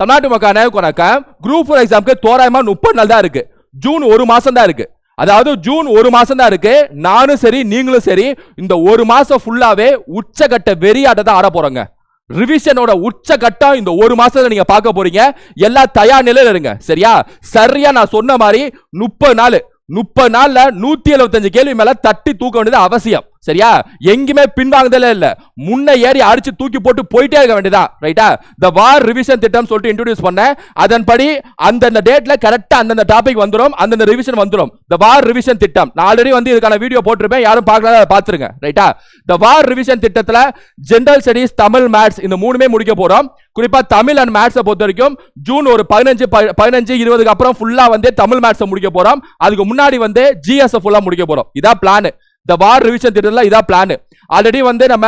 தமிழ்நாட்டு மக்கள் அனைவருக்கும் குரூப் ஃபோர் எக்ஸாமுக்கு தோராயமாக முப்பது நாள் தான் இருக்கு. ஜூன் ஒரு மாதம் தான் இருக்கு. அதாவது ஜூன் ஒரு மாதம் தான் இருக்கு. நானும் சரி நீங்களும் சரி இந்த ஒரு மாதம் ஃபுல்லாகவே உச்சகட்ட வெறியாட்ட தான் ஆட போகிறோங்க ரிவிஷனோட உச்சகட்டம் இந்த ஒரு மாசத்துல நீங்க பார்க்க போறீங்க. எல்லா தயார் நிலையில இருங்க. சரியா? சரியா நான் சொன்ன மாதிரி முப்பது நாள். முப்பது நாள்ல நூத்தி எழுபத்தஞ்சு கேள்வி மேல தட்டி தூக்க வேண்டியது அவசியம். சரியா? எங்கேயுமே பின்வாங்குதலே இல்ல. முன்ன ஏறி அடிச்சு தூக்கி போட்டு போயிட்டே இருக்க வேண்டியதா? ரைட்டா த வார் ரிவிஷன் திட்டம் சொல்லிட்டு இன்ட்ரோடியூஸ் பண்ணேன் அதன்படி அந்தந்த டேட்ல கரெக்டா அந்தந்த டாபிக் வந்துடும் அந்தந்த ரிவிஷன் வந்துடும் த வார் ரிவிஷன் திட்டம். நான் ஆல்ரெடி வந்து இதுக்கான வீடியோ போட்டிருப்பேன். யாரும் பார்க்கல அதை பார்த்துருங்க. ரைட்டா த வார் ரிவிஷன் திட்டத்தில் ஜென்ரல் ஸ்டடிஸ் தமிழ் மேத்ஸ் இந்த மூணுமே முடிக்க போறோம். குறிப்பா தமிழ் அண்ட் மேத்ஸை பொறுத்த வரைக்கும் ஜூன் ஒரு பதினஞ்சு ப- பதினஞ்சு இருபதுக்கு அப்புறம் ஃபுல்லா வந்து தமிழ் மேத்ஸை முடிக்க போறோம். அதுக்கு முன்னாடி வந்து ஜிஎஸ்எஃப் ஃபுல்லா முடிக்க போறோம். இதான் பிளான் இந்த வார் ரிவிஷன் திட்டத்துல இதான் பிளான் ஆல்ரெடி வந்து நம்ம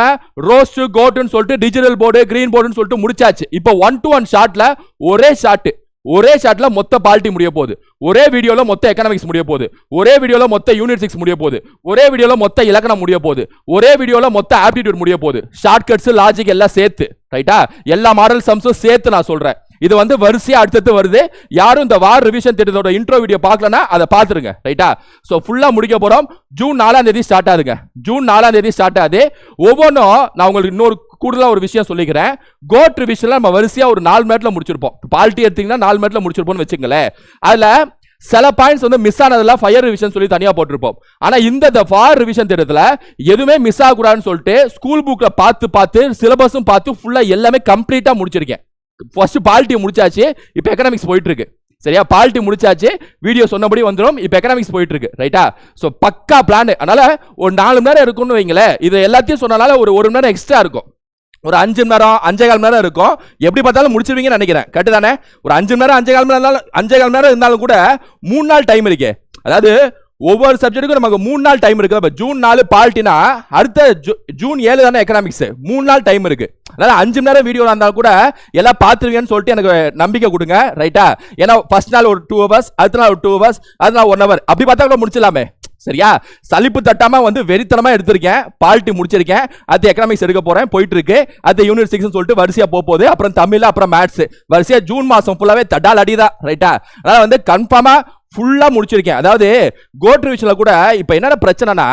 ரோஸ்ட் கோட்டுன்னு சொல்லிட்டு டிஜிட்டல் போர்டு கிரீன் போர்டுன்னு சொல்லிட்டு முடிச்சாச்சு. இப்போ ஒன் டு ஒன் ஷாட்ல ஒரே ஷாட் ஒரே ஷாட்ல மொத்த பால்ட்டி முடிய போகுது. ஒரே வீடியோல மொத்த எக்கனாமிக்ஸ் முடிய போகுது. ஒரே வீடியோல மொத்த யூனிட் சிக்ஸ் முடிய போகுது. ஒரே வீடியோல மொத்த இலக்கணம் முடிய போகுது. ஒரே வீடியோல மொத்த ஆப்டிடியூட் முடிய போகுது. ஷார்ட்கட்ஸ் லாஜிக் எல்லாம் சேர்த்து ரைட்டா எல்லா மாடல் சம்ஸும் சேர்த்து நான் சொல்றேன். இது வந்து வரிசையா அடுத்தடுத்து வருது. யாரும் இந்த வார் ரிவிஷன் திட்டத்தோட இன்ட்ரோ வீடியோ பார்க்கலனா அதை பார்த்துருங்க. ரைட்டா ஸோ ஃபுல்லா முடிக்க போறோம். ஜூன் நாலாம் தேதி ஸ்டார்ட் ஆகுதுங்க. ஜூன் நாலாம் தேதி ஸ்டார்ட் ஆகுது. ஒவ்வொன்றும் நான் உங்களுக்கு இன்னொரு கூடுதலாக ஒரு விஷயம் சொல்லிக்கிறேன். கோட் ரிவிஷனில் நம்ம வரிசையாக ஒரு நாலு மணி முடிச்சிருப்போம். பால்ட்டி எடுத்தீங்கன்னா நாலு மணி முடிச்சிருப்போம்னு வச்சுங்களேன் அதில் சில பாயிண்ட்ஸ் வந்து மிஸ் ஆனதெல்லாம் ஃபயர் ரிவிஷன் சொல்லி தனியாக போட்டிருப்போம். ஆனால் இந்த இந்த ஃபார் ரிவிஷன் திட்டத்தில் எதுவுமே மிஸ் ஆகக்கூடாதுன்னு சொல்லிட்டு ஸ்கூல் புக்கில் பார்த்து பார்த்து சிலபஸும் பார்த்து ஃபுல்லாக எல்லாமே கம்ப்ளீட்டாக முடிச்சிருக்கேன். ஃபர்ஸ்ட் பாலிட்டி முடிச்சாச்சு இப்போ எக்கனாமிக்ஸ் போயிட்டு இருக்கு சரியா பாலிட்டி முடிச்சாச்சு வீடியோ சொன்னபடி வந்துடும் இப்போ எக்கனாமிக்ஸ் போயிட்டு இருக்கு ரைட்டா ஸோ பக்கா பிளான் அதனால ஒரு நாலு மணி நேரம் இருக்கும்னு வைங்களேன் இது எல்லாத்தையும் சொன்னனால ஒரு ஒரு மணி நேரம் எக்ஸ்ட்ரா இருக்கும். ஒரு அஞ்சு மணி நேரம் அஞ்சே கால் மணி நேரம் இருக்கும். எப்படி பார்த்தாலும் முடிச்சிருவீங்கன்னு நினைக்கிறேன். கட்டு தானே? ஒரு அஞ்சு மணி நேரம் அஞ்சே கால் மணி நேரம் அஞ்சே கால் மணி நேரம் இருந்தாலும் கூட மூணு நாள் டைம் இருக்கே. அதாவது ஒவ்வொரு சப்ஜெக்ட்டுக்கும் நமக்கு மூணு நாள் டைம் இருக்கு. இப்போ ஜூன் நாலு பால்ட்டினா அடுத்த ஜூ- ஜூன் ஏழு தானே எக்கனாமிக்ஸ் மூணு நாள் டைம் இருக்கு. அதனால அஞ்சு மணி நேரம் வீடியோ இருந்தாலும் கூட எல்லாம் பார்த்துருவீங்கன்னு சொல்லிட்டு எனக்கு நம்பிக்கை கொடுங்க. ரைட்டா ஏன்னா ஃபர்ஸ்ட் நாள் ஒரு டூ ஹவர்ஸ் அடுத்த நாள் ஒரு டூ ஹவர்ஸ் அடுத்த நாள் ஒன் ஹவர் அப்படி பார்த்தா கூட முடிச்சிடலாமே. சரியா? சலிப்பு தட்டாம வந்து வெறித்தனமா எடுத்திருக்கேன். பால்ட்டி முடிச்சிருக்கேன். அது எக்கனாமிக்ஸ் எடுக்க போறேன். போயிட்டு இருக்கு அது யூனிட் சிக்ஸ் சொல்லிட்டு வரிசையா போக போகுது. அப்புறம் தமிழ் அப்புறம் மேத்ஸ் வரிசையா ஜூன் மாசம் ஃபுல்லாவே தடால் அடிதான் ரைட்டா அதனால வந்து கன்ஃபார்மா ஃபுல்லாக முடிச்சிருக்கேன். அதாவது கோட் ரிவிஷன்ல கூட இப்போ என்னென்ன பிரச்சனைனா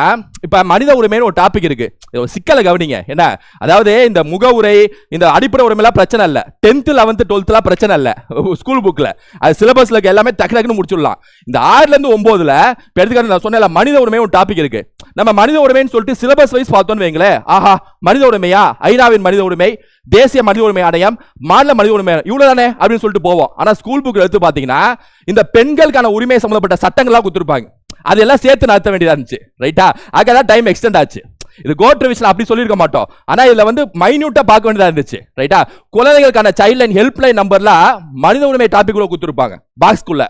இப்போ மனித உரிமைன்னு ஒரு டாபிக் இருக்குது சிக்கலை கவனிங்க. என்ன? அதாவது இந்த முக உரை இந்த அடிப்படை உரிமைலாம் பிரச்சனை இல்லை. டென்த்து லெவன்த்து டுவெல்த்துலாம் பிரச்சனை இல்லை. ஸ்கூல் புக்கில் அது சிலபஸில் இருக்க எல்லாமே டக்கு டக்குன்னு முடிச்சிடலாம். இந்த ஆறுலேருந்து ஒம்போதில் இப்போ இப்ப எடுத்துக்காட்டு நான் சொன்னேன்ல மனித உரிமை ஒரு டாபிக் இருக்குது நம்ம மனித உரிமைன்னு சொல்லிட்டு சிலபஸ் வைஸ் பார்த்தோன்னு வைங்களேன். ஆஹா மனித உரிமையா? ஐநாவின் மனித உரிமை. தேசிய மனித உரிமை ஆணையம் மாநில மனித உரிமை இவ்வளவு தானே அப்படின்னு சொல்லிட்டு போவோம். ஆனா ஸ்கூல் புக்ல எடுத்து பாத்தீங்கன்னா இந்த பெண்களுக்கான உரிமை சம்பந்தப்பட்ட சட்டங்கள்லாம் கொடுத்துருப்பாங்க. அதெல்லாம் சேர்த்து நடத்த வேண்டியதா இருந்துச்சு. ரைட்டா? அங்கதான் டைம் எக்ஸ்டெண்ட் ஆச்சு. இது கோட் ரிவிஷன் அப்படி சொல்லியிருக்க மாட்டோம். ஆனா இதுல வந்து மைன்யூட்டா பார்க்க வேண்டியதா இருந்துச்சு. ரைட்டா? குழந்தைகளுக்கான சைல்ட் லைன் ஹெல்ப் லைன் நம்பர்லாம் மனித உரிமை டாபிக் கூட கொடுத்துருப்பாங்க. பாக்ஸ்குள்ள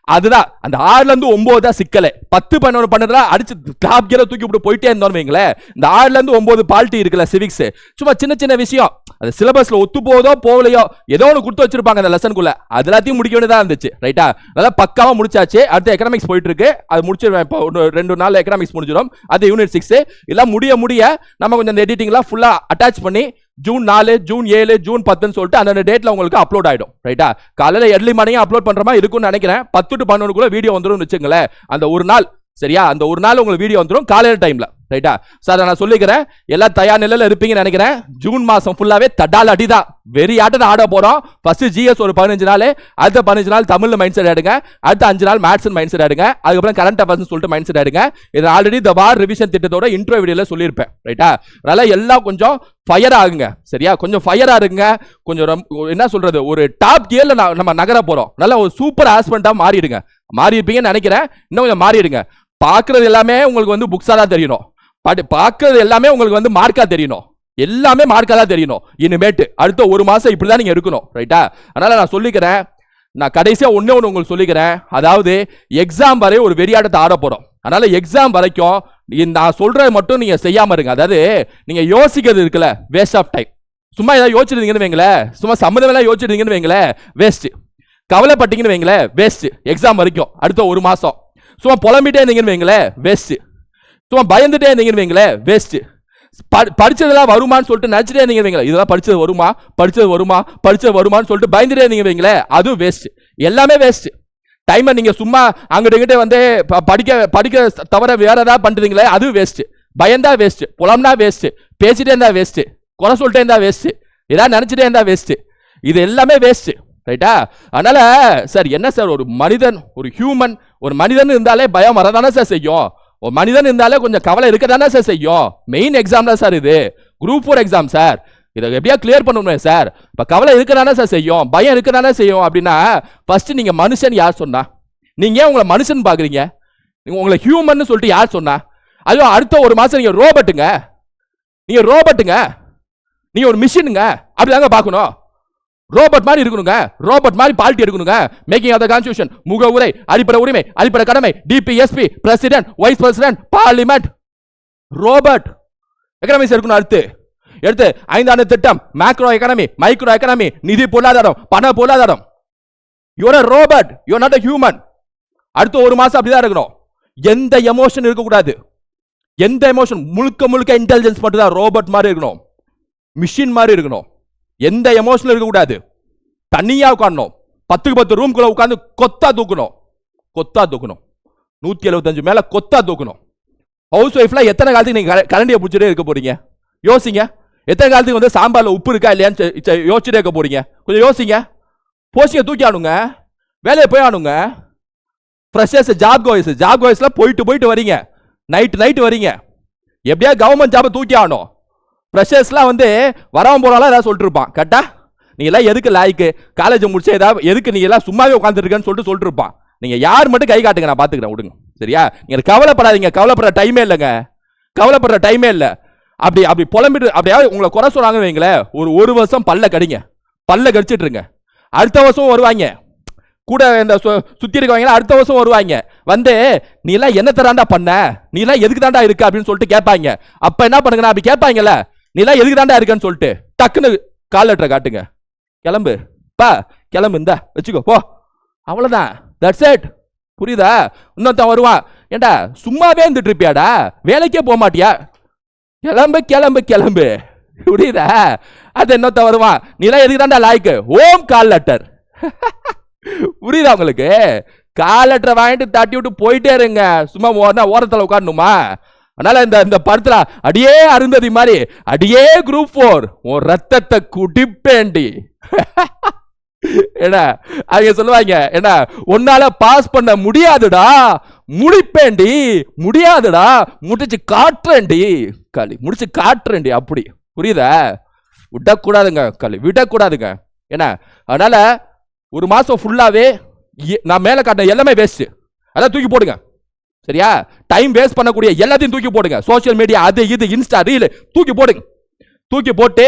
அதுதான். அந்த ஆறுல இருந்து ஒன்பது தான் சிக்கலே. பத்து பன்னெண்டு பன்னெண்டு அடிச்சு டாப் கியரை தூக்கி விட்டு போயிட்டே இருந்தோம்னு வைங்களேன். இந்த ஆறுல இருந்து ஒன்பது பால்ட்டி இருக்குல்ல சிவிக்ஸ் சும்மா சின்ன சின்ன விஷயம். அந்த சிலபஸ்ல ஒத்து போதோ போகலையோ ஏதோ ஒன்று கொடுத்து வச்சிருப்பாங்க அந்த லெசனுக்குள்ள அது எல்லாத்தையும் முடிக்க வேண்டியதாக இருந்துச்சு ரைட்டா நல்லா பக்காவா முடிச்சாச்சு. அடுத்து எக்கனாமிக்ஸ் போயிட்டு இருக்கு அது முடிச்சிருவேன். இப்போ ஒரு ரெண்டு நாள் எக்கனாமிக்ஸ் முடிஞ்சிடும் அது யூனிட் சிக்ஸ் எல்லாம் முடிய முடிய நம்ம கொஞ்சம் அந்த எடிட்டிங்லாம் ஃபுல்லா அட்டாச் பண்ணி ஜூன் நாலு ஜூன் ஏழு ஜூன் பத்துன்னு சொல்லிட்டு அந்தந்த டேட்ல உங்களுக்கு அப்லோட் ஆயிடும் ரைட்டா காலையில் எர்லி மார்னிங் அப்லோட் பண்ற மாதிரி இருக்கும்னு நினைக்கிறேன். பத்து டு பன்னெண்டுக்குள்ள வீடியோ வந்துடும் வச்சுங்களேன் அந்த ஒரு நாள் சரியா? அந்த ஒரு நாள் உங்களுக்கு வீடியோ வந்துடும் காலையில் டைம்ல ரைட்டா சார் நான் சொல்லிக்கிறேன். எல்லாம் தயார் நிலையில் இருப்பீங்கன்னு நினைக்கிறேன். ஜூன் மாதம் ஃபுல்லாகவே தடால் அடிதான். வெறி ஆட்டம் ஆட போகிறோம் ஃபஸ்ட்டு ஜிஎஸ் ஒரு பதினஞ்சு நாள் அடுத்த பதினஞ்சு நாள் தமிழில் மைண்ட் செட் ஆடுங்க அடுத்த அஞ்சு நாள் மேத்ஸ் மைண்ட் செட் ஆடுங்க அதுக்கப்புறம் கரண்ட் அஃபேர்ஸ் சொல்லிட்டு மைண்ட் செட் ஆடுங்க இது ஆல்ரெடி இந்த வார் ரிவிஷன் திட்டத்தோட இன்ட்ரோ வீடியோவில் சொல்லியிருப்பேன். ரைட்டா அதனால் எல்லாம் கொஞ்சம் ஃபயர் ஆகுங்க. சரியா? கொஞ்சம் ஃபயராக இருங்க. கொஞ்சம் ரொம்ப- என்ன சொல்கிறது ஒரு டாப் கியர்ல நம்ம நகர போகிறோம் நல்லா ஒரு சூப்பர் ஹஸ்பண்டாக மாறிடுங்க. மாறி இருப்பீங்கன்னு நினைக்கிறேன். இன்னும் கொஞ்சம் மாறிடுங்க. பார்க்குறது எல்லாமே உங்களுக்கு வந்து புக்ஸாக தான் தெரியணும். பட் பார்க்கறது எல்லாமே உங்களுக்கு வந்து மார்க்காக தெரியணும். எல்லாமே மார்க்காக தான் தெரியணும். இனிமேட்டு அடுத்த ஒரு மாதம் இப்படி தான் நீங்கள் இருக்கணும் ரைட்டா அதனால் நான் சொல்லிக்கிறேன் நான் கடைசியாக ஒன்றே ஒன்று உங்களுக்கு சொல்லிக்கிறேன். அதாவது எக்ஸாம் வரை ஒரு வெறியாட்டத்தை ஆட போகிறோம் அதனால் எக்ஸாம் வரைக்கும் நான் சொல்கிறத மட்டும் நீங்கள் செய்யாமல் இருங்க. அதாவது நீங்கள் யோசிக்கிறது இருக்குல்ல வேஸ்ட் ஆஃப் டைம் சும்மா ஏதாவது யோசிச்சிருந்தீங்கன்னு வைங்களேன். சும்மா சம்மந்தம் யோசிச்சிருந்தீங்கன்னு வைங்களேன். வேஸ்ட்டு கவலைப்பட்டீங்கன்னு வைங்களேன் வேஸ்ட்டு எக்ஸாம் வரைக்கும் அடுத்த ஒரு மாதம் சும்மா புலம்பிட்டே இருந்தீங்கன்னு வைங்களேன் வேஸ்ட்டு சும்மா பயந்துட்டே இருந்தீங்கன்னு வைங்களேன். வேஸ்ட் படிச்சதெல்லாம் வருமான்னு சொல்லிட்டு நினச்சிட்டே இருந்தீங்க வைங்களேன். இதெல்லாம் படிச்சது வருமா? படிச்சது வருமா? படிச்சது வருமான்னு சொல்லிட்டு பயந்துட்டே இருந்தீங்க வைங்களேன். அதுவும் வேஸ்ட் எல்லாமே வேஸ்ட் டைமை நீங்கள் சும்மா அங்கிட்ட இங்கிட்ட வந்து ப- படிக்க படிக்க தவிர வேற ஏதாவது பண்ணுறீங்களே அதுவும் வேஸ்ட் பயந்தா வேஸ்ட் புலம்னா வேஸ்ட் பேசிட்டே இருந்தா வேஸ்ட் குறை சொல்லிட்டே இருந்தா வேஸ்ட் ஏதாவது நினச்சிட்டே இருந்தா வேஸ்ட் இது எல்லாமே வேஸ்ட் ரைட்டா அதனால சார் என்ன சார் ஒரு மனிதன் ஒரு ஹியூமன் ஒரு மனிதன் இருந்தாலே பயம் வரதானே சார் செய்யும். ஒரு மனிதன் இருந்தாலே கொஞ்சம் கவலை இருக்க தானே சார் செய்யும். மெயின் எக்ஸாம் தான் சார் இது. குரூப் ஃபோர் எக்ஸாம் சார் இதை எப்படியா கிளியர் பண்ணணுமே சார் இப்போ கவலை இருக்க தானே சார் செய்யும். பயம் இருக்க தானே செய்யும். அப்படின்னா ஃபர்ஸ்ட் நீங்கள் மனுஷன் யார் சொன்னா? நீங்கள் ஏன் உங்களை மனுஷன் பார்க்குறீங்க நீங்கள் உங்களை ஹியூமன் சொல்லிட்டு யார் சொன்னா? அதுவும் அடுத்த ஒரு மாதம் நீங்கள் ரோபோட்டுங்க நீங்கள் ரோபோட்டுங்க நீங்கள் ஒரு மிஷினுங்க அப்படி தாங்க பார்க்கணும் ரோபோட் மாதிரி இருக்கணுங்க. ரோபோட் மாதிரி பால்ட்டி எடுக்கணுங்க. மேக்கிங் ஆஃப் த கான்ஸ்டியூஷன் முக உரை அடிப்படை உரிமை அடிப்படை கடமை. DPSP president vice president parliament robot economics இருக்கணும் அடுத்து. எடுத்து ஐந்தாண்டு திட்டம். மேக்ரோ எக்கனாமி மைக்ரோ எக்கனாமி நிதி பொருளாதாரம் பண பொருளாதாரம். You're robot you're not a human அடுத்த ஒரு மாசம் அப்படிதான் இருக்கணும். எந்த எமோஷன் இருக்கக்கூடாது. எந்த எமோஷன் முழுக்க முழுக்க இன்டெலிஜென்ஸ் மட்டும் தான் ரோபோட் மாதிரி இருக்கணும். மிஷின் மாதிரி இருக்கணும். எந்த எமோஷனும் இருக்கக்கூடாது. தனியாக உட்காரணும். பத்துக்கு பத்து ரூம்குள்ளே உட்காந்து கொத்தா தூக்கணும். கொத்தா தூக்கணும். நூற்றி எழுபத்தஞ்சு மேலே கொத்தா தூக்கணும். ஹவுஸ் ஒய்ஃப்லாம் எத்தனை காலத்துக்கு நீங்கள் கரண்டியை பிடிச்சிட்டே இருக்க போகிறீங்க யோசிங்க. எத்தனை காலத்துக்கு வந்து சாம்பாரில் உப்பு இருக்கா இல்லையான்னு யோசிச்சுட்டே இருக்க போகிறீங்க கொஞ்சம் யோசிங்க. போசிங்க தூக்கி ஆனுங்க. வேலையை போய் ஆனுங்க. ஃப்ரெஷர்ஸ் ஜாப் கோய்ஸ் ஜாப் கோய்ஸ்ல போயிட்டு போயிட்டு வரீங்க. நைட்டு நைட்டு வரீங்க. எப்படியா கவர்மெண்ட் ஜாபை தூக்கி ஆகணும். ஃப்ரெஷர்ஸ்லாம் வந்து வரவன் போகிறாலும் ஏதாவது சொல்லிட்டு இருப்பான். கரெக்டா நீ எல்லாம் எதுக்கு லாய்க்கு காலேஜ் முடிச்சு ஏதாவது எதுக்கு நீ எல்லாம் சும்மாவே உட்காந்துருக்கேன்னு சொல்லிட்டு சொல்லிட்டு இருப்பான். யார் மட்டும் கை காட்டுங்க நான் பார்த்துக்கிறேன் விடுங்க. சரியா? நீங்கள் கவலைப்படாதீங்க கவலைப்படுற டைமே இல்லைங்க. கவலைப்படுற டைமே இல்லை. அப்படி அப்படி புலம்பிட்டு அப்படியாவது உங்களை குறை சொன்னாங்கன்னு வைங்களேன் ஒரு ஒரு வருஷம் பல்ல கடிங்க. பல்ல கடிச்சிட்ருங்க அடுத்த வருஷம் வருவாங்க. கூட இந்த சு- சுற்றி இருக்கவங்க அடுத்த வருஷம் வருவாங்க. வந்து நீ எல்லாம் என்ன தராண்டா பண்ண? நீ எல்லாம் எதுக்கு தாண்டா இருக்க? அப்படின்னு சொல்லிட்டு கேட்பாங்க. அப்போ என்ன பண்ணுங்க அப்படி கேட்பாங்கல்ல நீலாம் எதுக்கு தாண்டா இருக்கன்னு சொல்லிட்டு டக்குன்னு கால் லெட்டரை காட்டுங்க. கிளம்பு. பா கிளம்பு இந்தா வச்சுக்கோ போ. அவ்வளோதான் தட்ஸ் இட் புரியுதா? இன்னொருத்தன் வருவான் ஏண்டா சும்மாவே இருந்துட்டு இருப்பியாடா வேலைக்கே போக மாட்டியா? கிளம்பு கிளம்பு கிளம்பு. புரியுதா? அது இன்னொருத்தன் வருவான் நீலாம் எதுக்கு தாண்டா லாய்க்கு? ஓம் கால் லெட்டர். புரியுதா உங்களுக்கு? கால் லெட்டரை வாங்கிட்டு தட்டி விட்டு போயிட்டே இருங்க. சும்மா ஓரத்தில் உட்காரணுமா? அதனால இந்த இந்த படத்துல அடியே அருந்ததி மாதிரி அடியே குரூப் ஃபோர் உன் ரத்தத்தை குடிப்பேண்டி என்ன அவங்க சொல்லுவாங்க என்ன உன்னால பாஸ் பண்ண முடியாதுடா முடிப்பேண்டி முடியாதுடா முடிச்சு காட்டுறேன்டி. களி முடிச்சு காட்டுறேன்டி அப்படி. புரியுதா? விடக்கூடாதுங்க களி விடக்கூடாதுங்க. என்ன அதனால ஒரு மாசம் ஃபுல்லாவே நான் மேலே காட்டின எல்லாமே வேஸ்ட் அதான் தூக்கி போடுங்க. சரியா? டைம் வேஸ்ட் பண்ணக்கூடிய எல்லாத்தையும் தூக்கி போடுங்க. சோஷியல் மீடியா அது இது இன்ஸ்டா ரீல் தூக்கி போடுங்க. தூக்கி போட்டு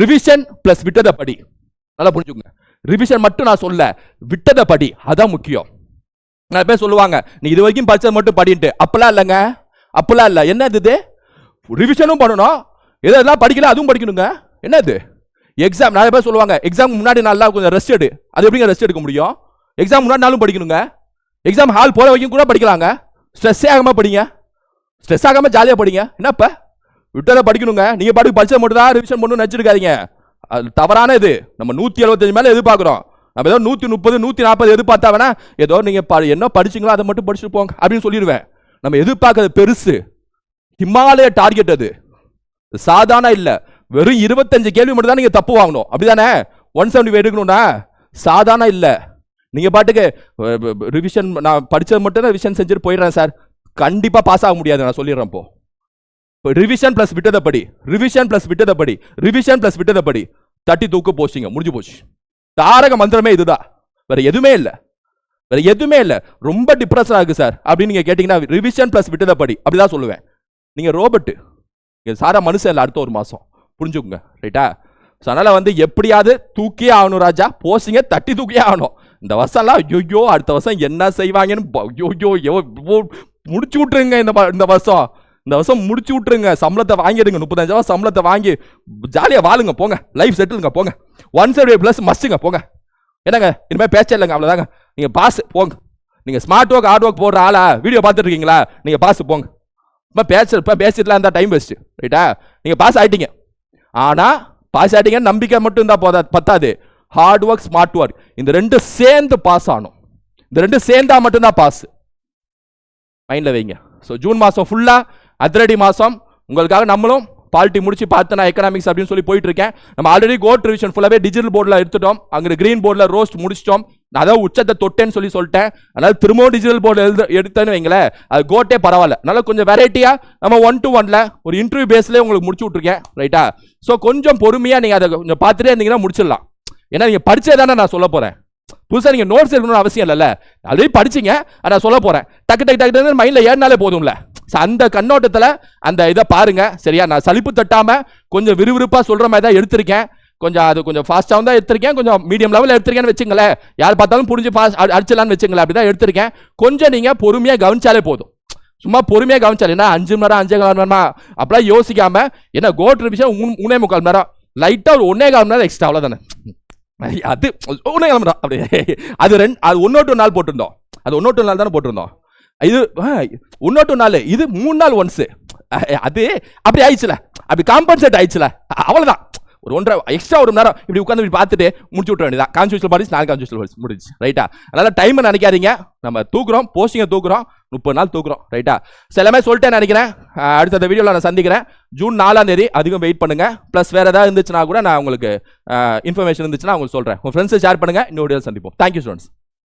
ரிவிஷன் பிளஸ் விட்டதை படி நல்லா புரிஞ்சுக்கோங்க. ரிவிஷன் மட்டும் நான் சொல்ல விட்டதை படி அதான் முக்கியம். நிறைய பேர் சொல்லுவாங்க நீ இது வரைக்கும் படிச்சது மட்டும் படின்ட்டு. அப்பெல்லாம் இல்லைங்க. அப்பெல்லாம் இல்லை. என்ன இது? ரிவிஷனும் பண்ணணும். எதெல்லாம் படிக்கல அதுவும் படிக்கணுங்க. என்ன இது எக்ஸாம் நிறைய பேர் சொல்லுவாங்க எக்ஸாம் முன்னாடி நல்லா கொஞ்சம் ரெஸ்ட் எடு. அது எப்படிங்க ரெஸ்ட் எடுக்க முடியும்? எக்ஸாம் முன்னாடி நாளும் படிக்கணுங்க. எக்ஸாம் ஹால் போகிற வரைக்கும் கூட படிக்கலாங்க. ஸ்ட்ரெஸ்ஸே ஆகாமல் படிங்க. ஸ்ட்ரெஸ் ஆகாமல் ஜாலியாக படிங்க. என்னப்பா? விட்டதை படிக்கணுங்க. நீங்கள் பாட்டுக்கு படித்தது மட்டும் தான் ரிவிஷன் பண்ணணும்னு நினச்சிருக்காதீங்க. அது தவறான இது. நம்ம நூற்றி எழுபத்தஞ்சு மேலே எதிர்பார்க்குறோம். நம்ம ஏதோ நூற்றி முப்பது நூற்றி நாற்பது எதிர்பார்த்தா வேணா ஏதோ நீங்கள் ப என்ன படிச்சீங்களோ அதை மட்டும் படிச்சுட்டு போங்க அப்படின்னு சொல்லிடுவேன். நம்ம எதிர்பார்க்கறது பெருசு. ஹிமாலய டார்கெட் அது. சாதாரண இல்லை. வெறும் இருபத்தஞ்சு கேள்வி மட்டும் தான் நீங்கள் தப்பு வாங்கணும். அப்படிதானே? ஒன் செவன்டி எடுக்கணும்னா? சாதாரண இல்லை. நீங்கள் பாட்டுக்கு ரிவிஷன் நான் படித்தது மட்டும் தான் ரிவிஷன் செஞ்சுட்டு போயிடுறேன் சார். கண்டிப்பாக பாஸ் ஆக முடியாது நான் சொல்லிடுறேன் இப்போ. இப்போ ரிவிஷன் ப்ளஸ் விட்டதை படி ரிவிஷன் ப்ளஸ் விட்டதை படி ரிவிஷன் ப்ளஸ் விட்டதை படி தட்டி தூக்க போச்சிங்க முடிஞ்சு போச்சு. தாரக மந்திரமே இதுதான் வேற எதுவுமே இல்லை. வேற எதுவுமே இல்லை. ரொம்ப டிப்ரெஷனாக இருக்குது சார். அப்படின்னு நீங்கள் கேட்டிங்கன்னா ரிவிஷன் ப்ளஸ் விட்டதை படி அப்படிதான் சொல்லுவேன். நீங்கள் ரோபோட்டு நீங்கள் சாரா மனுஷன் இல்லை அடுத்த ஒரு மாதம் புரிஞ்சுக்குங்க ரைட்டா ஸோ அதனால் வந்து எப்படியாவது தூக்கியே ஆகணும் ராஜா போசிங்க தட்டி தூக்கியே ஆகணும். இந்த வருஷம்லாம் ஐயோ அடுத்த வருஷம் என்ன செய்வாங்கன்னு ஐயோ ஐயோ முடிச்சு விட்ருங்க இந்த இந்த வருஷம். இந்த வருஷம் முடிச்சு விட்ருங்க சம்பளத்தை வாங்கிடுங்க. முப்பத்தஞ்சாயிரம் சம்பளத்தை வாங்கி ஜாலியாக வாழுங்க போங்க. லைஃப் செட்டிலுங்க போங்க. ஒன் செவன்டி ப்ளஸ் மஸ்ட்டுங்க போங்க. என்னங்க? இனிமேல் பேச்சே இல்லைங்க அவ்வளோதாங்க நீங்கள் பாஸ் போங்க. நீங்கள் ஸ்மார்ட் ஒர்க் ஹார்ட் ஒர்க் போடுற ஆளா வீடியோ பார்த்துருக்கீங்களா நீங்கள் பாஸ் போங்க. இப்போ பேச இப்போ பேசிட்டுலாம் இருந்தால் டைம் வேஸ்ட்டு ரைட்டா நீங்கள் பாஸ் ஆகிட்டீங்க ஆனால் பாஸ் ஆகிட்டீங்கன்னு நம்பிக்கை மட்டும் இருந்தால் போதா பத்தாது. ஹார்ட் ஒர்க் ஸ்மார்ட் ஒர்க் இந்த ரெண்டு சேர்ந்து பாஸ் ஆகணும். இந்த ரெண்டு சேர்ந்தா மட்டும்தான் பாஸ் மைண்டில் வைங்க. ஸோ ஜூன் மாதம் ஃபுல்லாக அதிரடி மாதம் உங்களுக்காக நம்மளும் பாலிட்டி முடிச்சு பார்த்து நான் எக்கனாமிக்ஸ் அப்படின்னு சொல்லி போயிட்டு இருக்கேன் நம்ம ஆல்ரெடி கோட் ரிவிஷன் ஃபுல்லாகவே டிஜிட்டல் போர்டில் எடுத்துட்டோம். அங்கே க்ரீன் போர்டில் ரோஸ்ட் முடிச்சிட்டோம். நான் அதான் உச்சத்தை தொட்டேன்னு சொல்லி சொல்லிட்டேன். அதனால திரும்பவும் டிஜிட்டல் போர்டு எழுத எடுத்தேன்னு வைங்களேன். அது கோட்டே பரவாயில்ல. அதனால கொஞ்சம் வெரைட்டியாக நம்ம ஒன் டு ஒன்ல ஒரு இன்டர்வியூ பேஸ்லேயே உங்களுக்கு முடிச்சு விட்ருக்கேன் ரைட்டா ஸோ கொஞ்சம் பொறுமையாக நீங்கள் அதை கொஞ்சம் பார்த்துட்டே இருந்தீங்கன்னா முடிச்சிடலாம். ஏன்னா நீங்கள் படிச்சே தானே நான் சொல்ல போகிறேன் புதுசாக நீங்கள் நோட்ஸ் எடுக்கணும்னு அவசியம் இல்லைல்ல. அதையும் படிச்சீங்க நான் சொல்ல போகிறேன் டக்கு டக்கு டக்கு டக்கு மைண்டில் ஏறினாலே போதும்ல. ஸோ அந்த கண்ணோட்டத்தில் அந்த இதை பாருங்க. சரியா? நான் சலிப்பு தட்டாமல் கொஞ்சம் விறுவிறுப்பாக சொல்கிற மாதிரி தான் எடுத்திருக்கேன். கொஞ்சம் அது கொஞ்சம் ஃபாஸ்ட்டாகவும் தான் எடுத்திருக்கேன். கொஞ்சம் மீடியம் லெவலில் எடுத்திருக்கேன்னு வச்சுங்களேன் யார் பார்த்தாலும் புரிஞ்சு ஃபாஸ்ட் அடிச்சிடலான்னு வச்சுங்களேன் அப்படி தான் எடுத்திருக்கேன். கொஞ்சம் நீங்கள் பொறுமையாக கவனிச்சாலே போதும். சும்மா பொறுமையாக கவனிச்சாலே. என்ன அஞ்சு மணி நேரம் அஞ்சே கால் மணி நேரமா? அப்படிலாம் யோசிக்காம என்ன கோட் ரிவிஷன் உன் மூணே முக்கால் மணி நேரம். லைட்டாக ஒரு ஒன்னே கால் மணி நேரம் எக்ஸ்ட்ரா அவ்வளோதானே அது ஒன்றே கிளம்புறோம் அப்படியே. அப்படி அது ரெண்டு அது ஒன்னோட்டு நாள் போட்டிருந்தோம். அது ஒன்னோட்டு நாள் தானே போட்டிருந்தோம். இது ஒன்னோட்டு நாள் இது மூணு நாள் ஒன்ஸு அது அப்படி ஆயிடுச்சுல. அப்படி காம்பன்சேட் ஆயிடுச்சுல. அவ்வளோதான் ஒரு ஒன்றரை எக்ஸ்ட்ரா ஒரு மணி நேரம் இப்படி உட்காந்து இப்படி பார்த்துட்டு முடிச்சு விட்ற வேண்டியதான் கான்ஸ்டியூஷன் படிச்சு நாலு கான்ஸ்டியூஷன் படிச்சு முடிச்சு ரைட்டா அதனால் டைமை நினைக்காதீங்க. நம்ம தூக்குறோம் போஸ்டிங்கை தூக்குறோம். முப்பது நாள் தூக்குறோம் ரைட்டா சில சொல்லிட்டேன் நினைக்கிறேன். அடுத்த அடுத்த வீடியோவில் நான் சந்திக்கிறேன். ஜூன் நாலாம் தேதி அதிகம் வெயிட் பண்ணுங்க. ப்ளஸ் வேறு ஏதாவது இருந்துச்சுன்னா கூட நான் உங்களுக்கு இன்ஃபர்மேஷன் இருந்துச்சுன்னா உங்களுக்கு சொல்கிறேன் உங்கள் ஃப்ரெண்ட்ஸை ஷேர் பண்ணுங்க. இன்னொரு வீடியோ சந்திப்போம். Thank you students